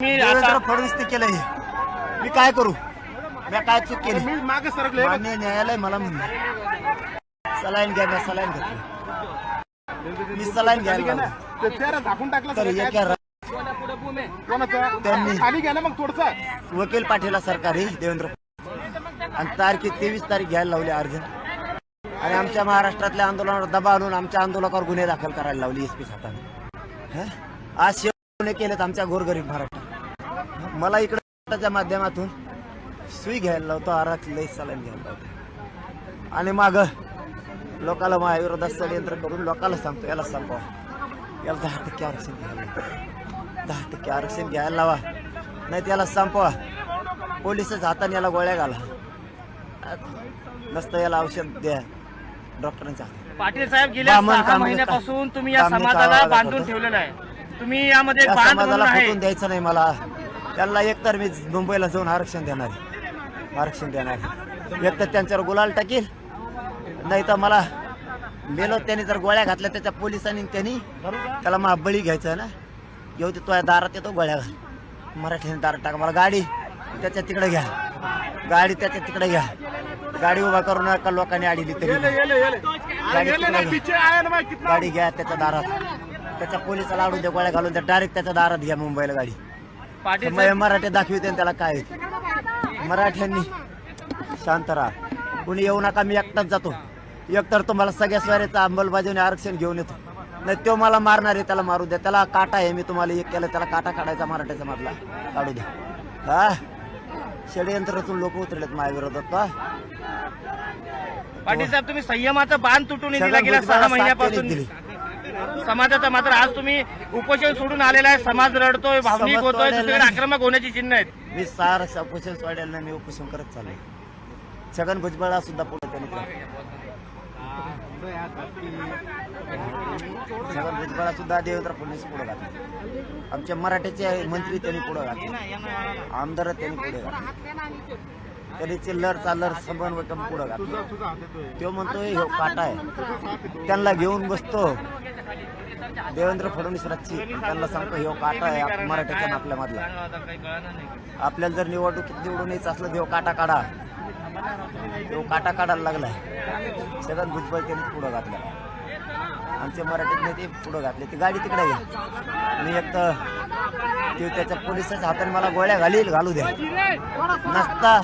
मी देवेंद्र केलंय. मी काय करू? मी काय चूक केली? मी मागे सरकले मान्य न्यायालय मला म्हणलं. सलाईन घ्या मी सलाईन घेतली. मी सलाईन घ्यायला लावली. ते चेहरा झाकून टाकला तर सगळं एका काय? कोणाचा? त्यांनी- खाली घ्या ना मग थोडसा. वकील पाठीला सरकारी देवेंद्र आणि तारखे तेवीस तारीख घ्यायला लावली अर्ज. आणि आमच्या महाराष्ट्रातल्या आंदोलनावर दबाव आणून आमच्या आंदोलकावर गुन्हे दाखल करायला लावली एस पी हाताने हं? आज शेवणे केलेत आमच्या गोरगरीब महाराष्ट्रात. मला इकडे माध्यमातून सुई घ्यायला लावतो आरात लई सलाईन घ्यायला लावतो. आणि माग लोकाला माझ्याविरोधात षडयंत्र करून लोकाला सांगतो याला संपवा याला दहा टक्के आरक्षण घ्यायला. दहा टक्के आरक्षण घ्यायला लावा. नाही त्याला संपवा. पोलिसच हाताने याला गोळ्या घाला. नसतं याला औषध द्या. डॉक्टरांच्या. पाटील साहेब गेल्या महिन्यापासून तुम्ही या समाजाला बांधून. ठेवलेलं आहे. तुम्ही यामध्ये समाजाला फुटून द्यायचं नाही मला. त्यांना एकतर मी मुंबईला जाऊन आरक्षण देणार आहे. आरक्षण देणार आहे. एक तर त्यांच्यावर गुलाल टाकील नाही तर मला मेलो त्यांनी जर गोळ्या घातल्या त्याच्या पोलिसांनी त्यांनी त्याला मा बळी घ्यायचं ना? येऊ ते तुझ्या दारात येतो गोळ्या घाल. मराठीने दारात टाका मला गाडी त्याच्या तिकडे घ्या. गाडी त्याच्या तिकडे घ्या. गाडी उभा करू नका लोकांनी अडीली तरी. गाडी घ्या त्याच्या दारात. त्याच्या पोलिसाला अडून द्या गोळ्या घालून द्या डायरेक्ट त्याच्या दारात घ्या मुंबईला गाडी. पाटील मग मराठी दाखविते त्याला काय मराठ्यांनी शांत राहा. कुणी येऊ नका मी एकटाच जातो. एकतर तुम्हाला सगळ्या स्वाऱ्याचं अंमलबजावणी आरक्षण घेऊन येतो. नाही तो मला मारणार आहे त्याला मारू द्या. त्याला काटा आहे मी तुम्हाला एक केलं त्याला काटा काढायचा मराठ्याचा मधला. काढू द्या. हा? षडयंत्रातून लोक उतरलेत माझ्या विरोधात हा? पाटील साहेब तुम्ही संयमाचा बांध तुटून दिला सहा साथ महिन्यापासून. दिली. समाजाचा मात्र आज तुम्ही उपोषण सोडून आलेला आहे. समाज रडतोय भावनिक होतोय दुसरीकडे. आक्रमक होण्याची चिन्ह आहेत. मी सार उपोषण सोडायला नाही मी उपोषण करत चाललोय. छगन भुजबळा सुद्धा पुढे त्यांनी. छगन भुजबळा सुद्धा देवेंद्र फडणवीस पुढे घातले आमचे मराठीचे मंत्री त्यांनी पुढे घातले आमदार त्यांनी पुढे घातले त्यांनी चिल्लर चालर समन्वय पुढे घातले तो म्हणतोय ह्यो काटा आहे. त्यांना घेऊन बसतो. देवेंद्र फडणवीस रच्ची त्यांना सांगतो हे काटा आहे आप- मराठीच्या आपल्या आपल्याला जर निवडणुकीत निवडून यायचं असलं देव काटा काढा. देव काटा काढायला लागलाय. सगळ्यात भुजबळ त्यांनी पुढं घातलं. आमचे मराठीत नेते पुढं घातले. ती गाडी तिकडे घ्या. मी एक तर ते त्याच्या पोलिसाच्या हाताने मला गोळ्या घालील घालू द्या. नसता